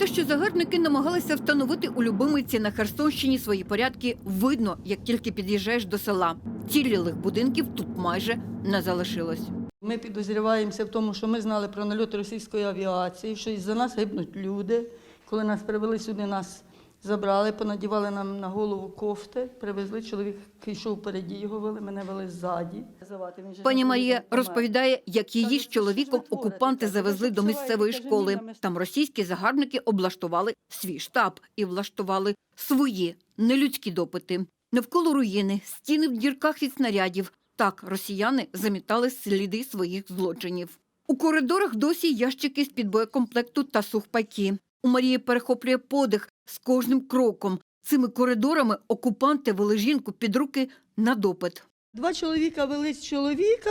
Те, що загарбники намагалися встановити у Любимиці на Херсонщині свої порядки, видно, як тільки під'їжджаєш до села. Цілілих будинків тут майже не залишилось. Ми підозріваємося в тому, що ми знали про нальот російської авіації, що із-за нас гибнуть люди. Коли нас привели сюди, нас забрали, понадівали нам на голову кофти, привезли. Чоловік йшов впереді, його вели, мене вели ззаді. Пані Марія розповідає, як її з чоловіком «Що ж ви окупанти завезли до місцевої школи. Там російські загарбники облаштували свій штаб і влаштували свої нелюдські допити. Навколо руїни, стіни в дірках від снарядів. Так росіяни замітали сліди своїх злочинів. У коридорах досі ящики з-під боєкомплекту та сухпайки. У Марії перехоплює подих з кожним кроком. Цими коридорами окупанти вели жінку під руки на допит. Два чоловіка вели з чоловіка,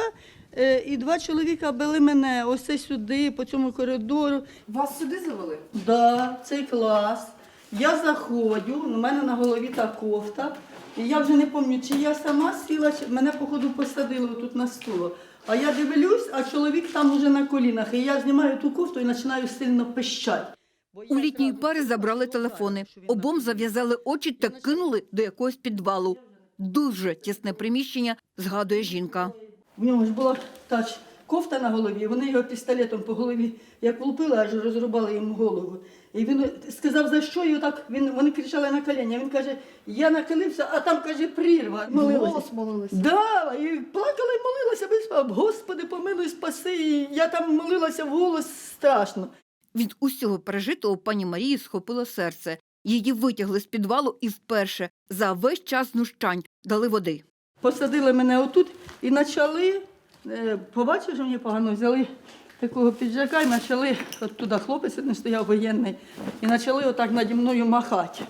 е, і два чоловіка били мене. Ось це сюди, по цьому коридору. Вас сюди завели? Да, цей клас. Я заходжу, у мене на голові та кофта. І я вже не пам'ятаю, чи я сама сіла, чи мене, походу, посадили тут на стул. А я дивлюсь, а чоловік там уже на колінах. І я знімаю ту кофту і починаю сильно пищати. У літньої пари забрали телефони. Обом зав'язали очі та кинули до якогось підвалу. Дуже тісне приміщення, згадує жінка. В нього ж була та ж кофта на голові, вони його пістолетом по голові як влупили, аж розрубали йому голову. І він сказав, за що і отак він, вони кричали на коліна. Він каже, я накалився, а там каже, прірва. Молилася. Да, і плакала і молилася, без. Господи, помилуй, спаси. І я там молилася в голос страшно. Від усього пережитого пані Марії схопило серце. Її витягли з підвалу і вперше за весь час знущань дали води. Посадили мене отут і почали, е, побачив, що мені погано, взяли такого піджака і почали, от туди хлопець не стояв воєнний, і почали отак наді мною махати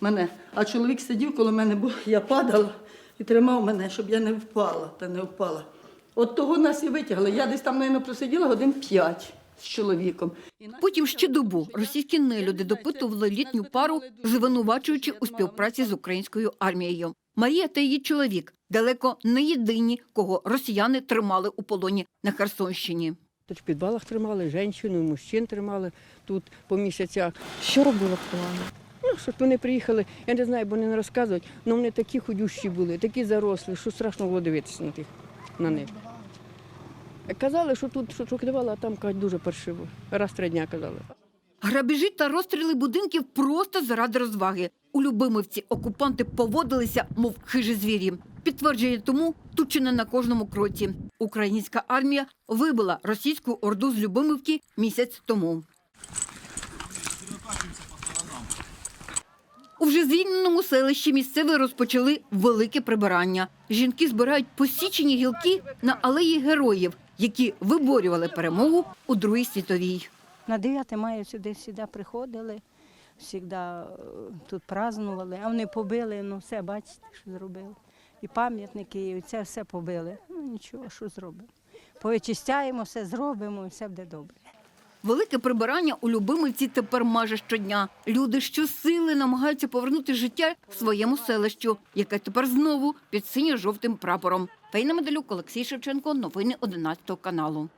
мене. А чоловік сидів коло мене, бо я падала і тримав мене, щоб я не впала та не впала. От того нас і витягли. Я десь там, мабуть, просиділа годин п'ять з чоловіком. Потім ще добу російські нелюди допитували літню пару, звинувачуючи у співпраці з українською армією. Марія та її чоловік далеко не єдині, кого росіяни тримали у полоні на Херсонщині. Тут в підвалах тримали, і мужчин тримали тут по місяцях. Що робили погано? Ну, щоб вони приїхали, я не знаю, бо вони не розказують, але вони такі худющі були, такі зарослі, що страшно було дивитися на, тих, на них. Казали, що тут що шокували, а там кажуть, дуже паршиво. Раз три дня казали. Грабежі та розстріли будинків просто заради розваги. У Любимівці окупанти поводилися, мов хижі звірі. Підтвердження тому тут чи не на кожному кроці. Українська армія вибила російську орду з Любимівки місяць тому. У вже звільненому селищі місцеві розпочали велике прибирання. Жінки збирають посічені гілки на алеї героїв, які виборювали перемогу у Другій світовій. На 9 мая сюди завжди приходили, завжди тут празднували, а вони побили, ну все, бачите, що зробили. І пам'ятники, і це все побили. Ну нічого, що зробимо. Повичистяємо, все зробимо, і все буде добре. Велике прибирання у Любимівці тепер майже щодня. Люди щосили намагаються повернути життя своєму селищу, яке тепер знову під синьо-жовтим прапором. Фейна Медалюк, Олексій Шевченко, новини 11 каналу.